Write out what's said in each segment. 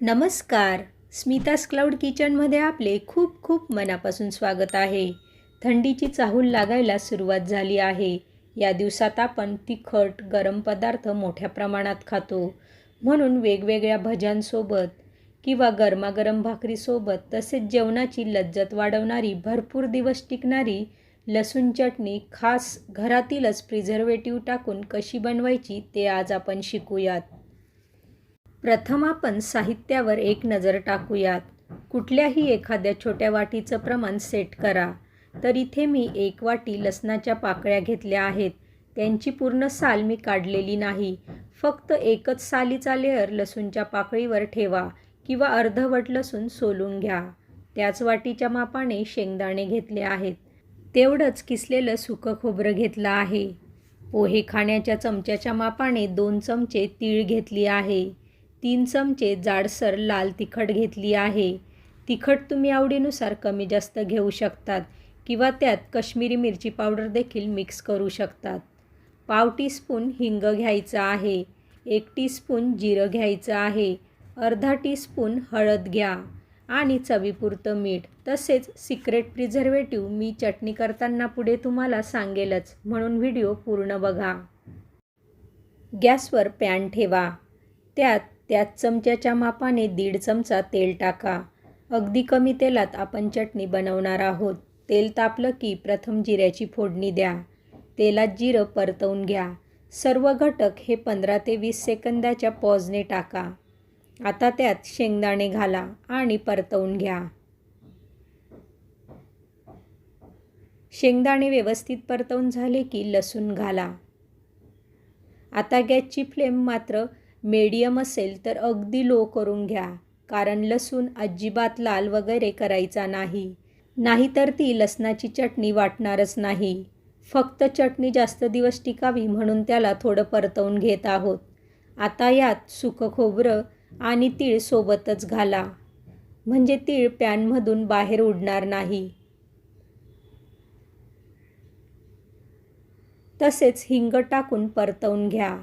नमस्कार. स्मितास क्लाउड किचनमध्ये आपले खूप खूप मनापासून स्वागत आहे. थंडीची चाहूल लागायला सुरुवात झाली आहे. या दिवसात आपण तिखट गरम पदार्थ मोठ्या प्रमाणात खातो. म्हणून वेगवेगळ्या भज्यांसोबत किंवा गरमागरम भाकरीसोबत तसेच जेवणाची लज्जत वाढवणारी भरपूर दिवस टिकणारी लसूण चटणी खास घरातीलच प्रिझर्वेटिव्ह टाकून कशी बनवायची ते आज आपण शिकूयात. प्रथम आपण साहित्यावर एक नजर टाकूयात. कुठल्याही एखाद्या छोट्या वाटीचं प्रमाण सेट करा. तर इथे मी एक वाटी लसणाच्या पाकळ्या घेतल्या आहेत. त्यांची पूर्ण साल मी काढलेली नाही. फक्त एकच सालीचा लेअर लसूणच्या पाकळीवर ठेवा किंवा अर्धवट लसूण सोलून घ्या. त्याच वाटीच्या मापाने शेंगदाणे घेतले आहेत. तेवढंच किसलेलं सुकं खोबरं घेतलं आहे. पोहे खाण्याच्या चमच्याच्या मापाने दोन चमचे तीळ घेतली आहे. तीन चमचे जाडसर लाल तिखट घेतली आहे. तिखट तुम्ही आवडीनुसार कमी जास्त घेऊ शकतात किंवा त्यात कश्मीरी मिरची पावडर देखील मिक्स करू शकतात. पाव टीस्पून हिंग घ्यायचं आहे. एक टीस्पून जिरं घ्यायचं आहे. अर्धा टीस्पून हळद घ्या आणि चवीपुरतं मीठ. तसेच सिक्रेट प्रिझर्वेटिव्ह मी चटणी करताना पुढे तुम्हाला सांगेलच म्हणून व्हिडिओ पूर्ण बघा. गॅसवर पॅन ठेवा. त्यात त्यात चमच्याच्या मापाने दीड चमचा तेल टाका. अगदी कमी तेलात आपण चटणी बनवणार आहोत. तेल तापलं की प्रथम जिऱ्याची फोडणी द्या. तेलात जिरं परतवून घ्या. सर्व घटक हे पंधरा ते वीस सेकंदाच्या पॉजने टाका. आता त्यात शेंगदाणे घाला आणि परतवून घ्या. शेंगदाणे व्यवस्थित परतवून झाले की लसूण घाला. आता गॅसची फ्लेम मात्र मीडियम असेल तर अगदी लो करून घ्या. कारण लसूण अजिबात लाल वगैरे करायचा नाही. नाहीतर ती लसणाची चटणी वाटणारच नाही. फक्त चटणी जास्त दिवस टिकावी म्हणून त्याला थोडं परतवून घेत आहोत. आता यात सुकं खोबरं आणि तीळ सोबतच घाला. म्हणजे तीळ पॅनमधून बाहेर उडणार नाही. तसेच हिंग टाकून परतवून घ्या.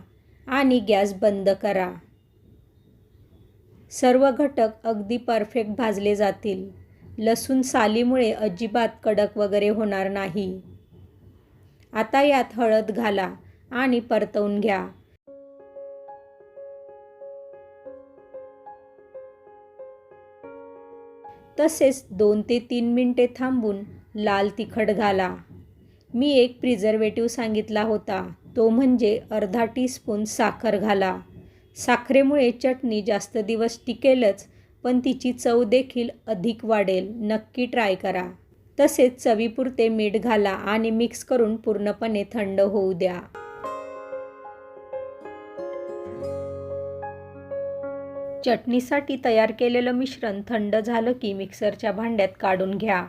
आणि गॅस बंद करा. सर्व घटक अगदी परफेक्ट भाजले जातील. लसूण सालीमुळे अजिबात कडक वगैरे होणार नाही. आता यात हळद घाला आणि परतवून घ्या. तसेच दोन ते तीन मिनटे थांबून लाल तिखट घाला. मी एक प्रिझर्वेटिव्ह सांगितला होता. तो म्हणजे अर्धा टीस्पून साखर घाला. साखरेमुळे चटणी जास्त दिवस टिकेलच पण तिची चव देखील अधिक वाढेल. नक्की ट्राय करा. तसेच चवीपुरते मीठ घाला आणि मिक्स करून पूर्णपणे थंड होऊ द्या. चटणीसाठी तयार केलेलं मिश्रण थंड झालं की मिक्सरच्या भांड्यात काढून घ्या.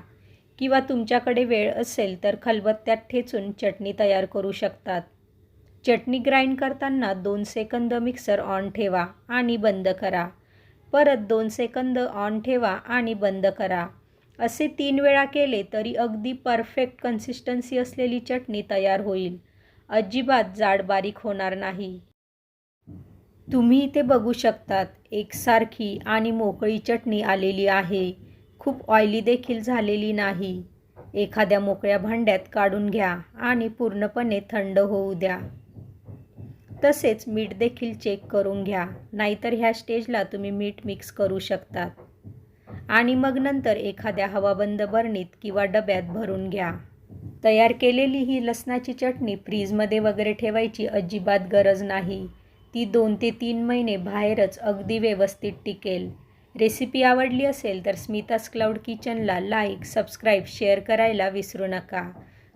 किंवा तुमच्याकडे वेळ असेल तर खलबत्त्यात ठेचून चटणी तयार करू शकतात. चटणी ग्राइंड करताना दोन सेकंद मिक्सर ऑन ठेवा आणि बंद करा. परत दोन सेकंद ऑन ठेवा आणि बंद करा. असे तीन वेळा केले तरी अगदी परफेक्ट कन्सिस्टन्सी असलेली चटणी तयार होईल. अजिबात जाड बारीक होणार नाही. तुम्ही इथे बघू शकतात एकसारखी आणि मोकळी चटणी आलेली आहे. खूप ऑइली देखील झालेली नाही. एखाद्या मोकळ्या भांड्यात काढून घ्या आणि पूर्णपणे थंड होऊ द्या. तसेच मीठ देखील चेक करून घ्या. नाहीतर ह्या स्टेजला तुम्ही मीठ मिक्स करू शकतात. आणि मग नंतर एखाद्या हवाबंद बरणीत किंवा डब्यात भरून घ्या. तयार केलेली ही लसणाची चटणी फ्रीजमध्ये वगैरे ठेवायची अजिबात गरज नाही. ती दोन ते तीन महिने बाहेरच अगदी व्यवस्थित टिकेल. रेसिपी आवडली असेल तर स्मितास क्लाउड किचनला लाईक सबस्क्राईब शेअर करायला विसरू नका.